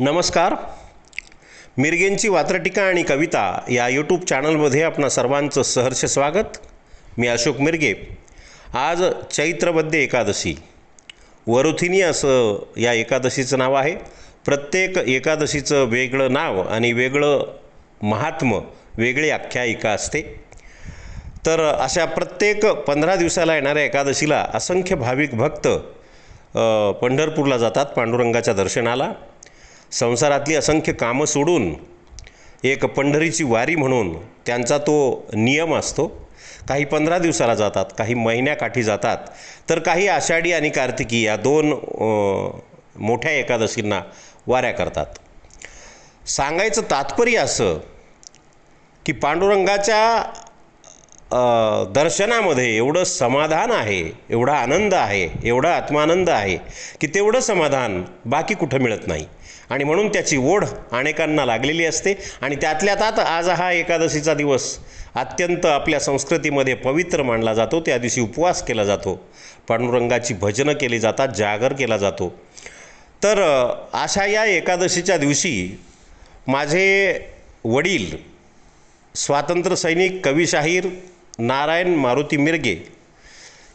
नमस्कार. मिरगेंची वात्रटिका आणि कविता या यूट्यूब चॅनलमध्ये आपणा सर्वांचं सहर्ष स्वागत. मी अशोक मिरगे. आज चैत्रबद्ध एकादशी. वरुथिनी असं या एकादशीचं नाव आहे. प्रत्येक एकादशीचं वेगळं नाव आणि वेगळं महात्म वेगळी आख्यायिका असते. तर अशा प्रत्येक पंधरा दिवसाला येणाऱ्या एकादशीला असंख्य भाविक भक्त पंढरपूरला जातात पांडुरंगाच्या दर्शनाला. संसारातली असंख्य कामं सोडून एक पंढरीची वारी म्हणून त्यांचा तो नियम असतो. काही पंधरा दिवसाला जातात काही महिन्याकाठी जातात. तर काही आषाढी आणि कार्तिकी या दोन मोठ्या एकादशींना वाऱ्या करतात. सांगायचं तात्पर्य असं की पांडुरंगाच्या दर्शनामध्ये एवढं समाधान आहे एवढा आनंद आहे एवढा आत्मानंद आहे की तेवढं समाधान बाकी कुठं मिळत नाही. आणि म्हणून त्याची ओढ अनेकांना लागलेली असते. आणि त्यातल्या त्यात आज हा एकादशीचा दिवस अत्यंत आपल्या संस्कृतीमध्ये पवित्र मानला जातो. त्या दिवशी उपवास केला जातो. पांडुरंगाची भजनं केली जातात जागर केला जातो. तर अशा या एकादशीच्या दिवशी माझे वडील स्वातंत्र्यसैनिक कविशाहीर कवी शाहीर नारायण मारुती मिरगे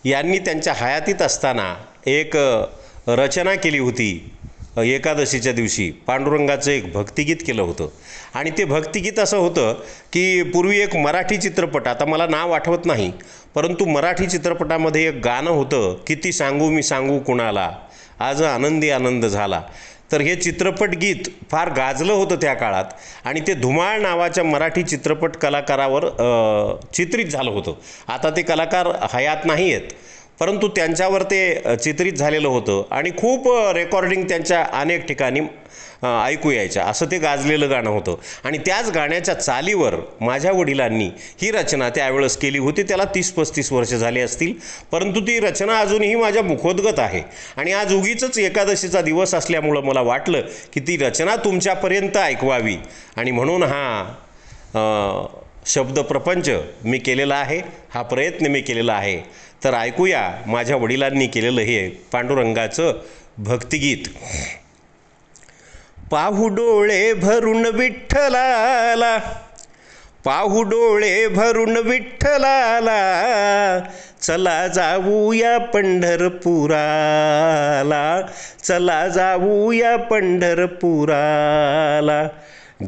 यांनी त्यांच्या हयातीत असताना एक रचना केली होती एकादशीच्या दिवशी. पांडुरंगाचं एक भक्तिगीत केलं होतं. आणि ते भक्तिगीत असं होतं की पूर्वी एक मराठी चित्रपट आता मला नाव आठवत नाही परंतु मराठी चित्रपटामध्ये एक गाणं होतं किती सांगू मी सांगू कुणाला? आज आनंदी आनंद झाला. तर हे चित्रपट गीत फार गाजलं होतं त्या काळात आणि ते धुमाळ नावाच्या मराठी चित्रपट कलाकारावर चित्रित झालं होतं. आता ते कलाकार हयात नाही आहेत परंतु त्यांच्यावर ते चित्रित झालेलं होतं आणि खूप रेकॉर्डिंग त्यांच्या अनेक ठिकाणी ऐकू यायच्या. असं ते गाजलेलं गाणं होतं. आणि त्याच गाण्याच्या चालीवर माझ्या वडिलांनी ही रचना त्यावेळेस केली होती. त्याला तीस पस्तीस वर्ष झाली असतील. परंतु ती रचना अजूनही माझ्या मुखोद्गत आहे. आणि आज उगीच एकादशीचा दिवस असल्यामुळं मला वाटलं की ती रचना तुमच्यापर्यंत ऐकवावी. आणि म्हणून हा शब्द प्रपंच मी केलेला आहे. हा प्रयत्न मी केलेला आहे. तर ऐकूया माझ्या वडिलांनी केलेलं हे पांडुरंगाचं भक्तिगीत. पाहू डोळे भरून विठ्ठलाला पाहू डोळे भरून विठ्ठलाला चला जाऊया पंढरपुराला चला जाऊया पंढरपुराला.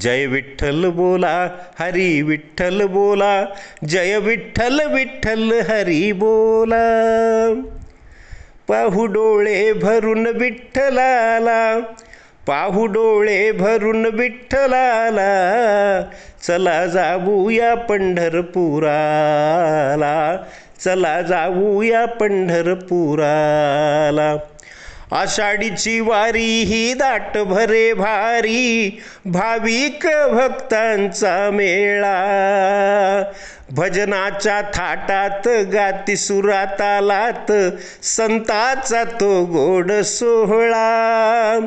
जय विठ्ठल बोला हरी विठ्ठल बोला जय विठ्ठल विठ्ठल हरी बोला. पाहू डोळे भरून विठ्ठलाला पाहू डोळे भरून विठ्ठलाला चला जाऊया पंढरपुराला चला जाऊया पंढरपुराला. आषाढीची वारी ही दाट भरे भारी भाविक भक्तांचा मेळा. भजनाच्या थाटात गाती सुरातालात संताचा तो गोड सोहळा.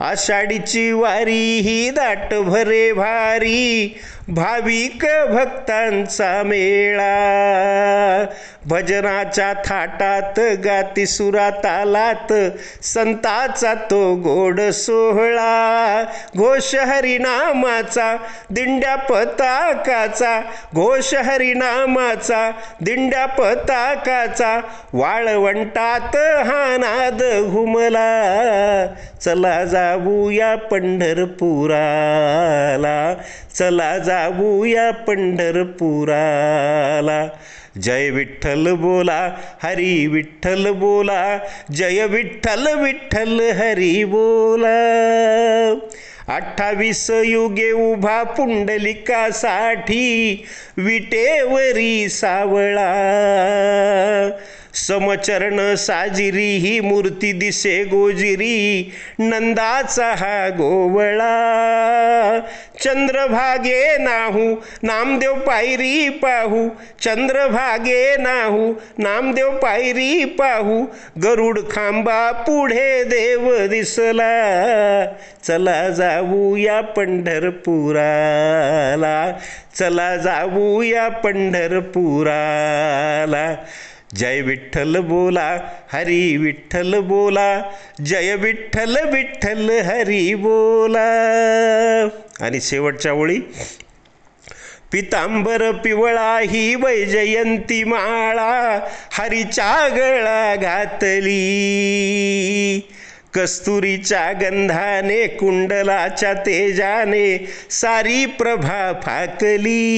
आषाढीची वारी ही दाट भरे भारी. भाविक भक्तांचा मेळा. भजनाच्या थाटात गाती सुरातालात संताचा तो गोड सोहळा. घोष हरिनामाचा दिंड्या पताकाचा घोष हरिनामाचा दिंड्या पताकाचा वाळवंटात हा नाद घुमला. चला जाऊया पंढरपुराला. चला जाऊया पंढरपुराला. जय विठ्ठल बोला हरी विठ्ठल बोला जय विठ्ठल विठ्ठल हरी बोला. अठ्ठावीस युगे उभा पुंडलिकासाठी विटेवरी सावळा. समचरण साजिरी ही मूर्ती दिसे गोजिरी नंदाचा हा गोवळा. चंद्रभागे नाहू नामदेव पायरी पाहू. चंद्रभागे नाहू नामदेव पायरी पाहू. गरुड खांबा पुढे देव दिसला. चला जाऊया पंढरपुराला. चला जाऊया पंढरपुराला. जय विठ्ठल बोला हरी विठ्ठल बोला जय विठ्ठल विठ्ठल हरी बोला. आणि शेवटच्या ओळी पितांबर पिवळा ही वैजयंती माळा हरीच्या गळा घातली. कस्तुरीच्या गंधाने कुंडलाच्या तेजाने सारी प्रभा फाकली.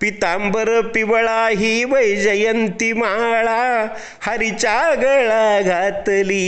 पितांबर पिवळा ही वैजयंती माळा हरीच्या गळा घातली.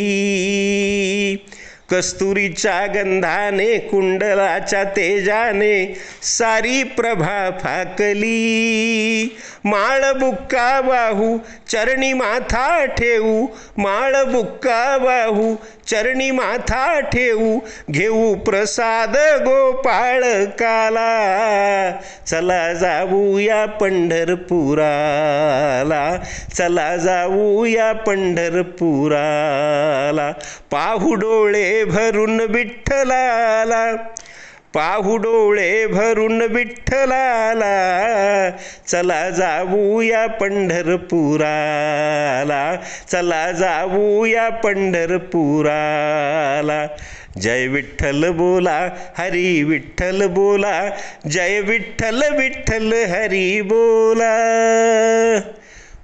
कस्तुरीच्या गंधाने कुंडलाच्या तेजाने सारी प्रभा फाकली. माळ बुक्का बाहू चरणी माथा ठेवू. माळ बुक्का बाहू चरणी माथा ठेवू. घेऊ प्रसाद गोपाळ काला. चला जाऊया पंढरपुराला. चला जाऊया पंढरपुराला. पाहू डोळे भरून विठ्ठलाला पाहू डोळे भरून विठ्ठलाला चला जाऊया पंढरपुराला चला जाऊया पंढरपुराला. जय विठ्ठल बोला हरी विठ्ठल बोला जय विठ्ठल विठ्ठल हरी बोला.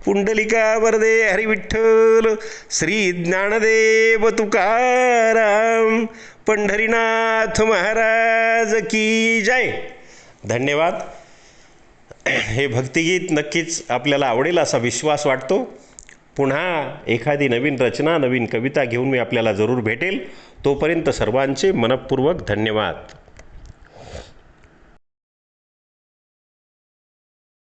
पुंडलिका वरदे हरिविठ्ठल श्री ज्ञानदेव तुकाराम पंढरीनाथ महाराज की जय. धन्यवाद. हे भक्तिगीत नक्कीच आपल्याला आवडेल असा विश्वास वाटतो. पुन्हा एखादी नवीन रचना नवीन कविता घेऊन मी आपल्याला जरूर भेटेल. तोपर्यंत सर्वांचे मनपूर्वक धन्यवाद.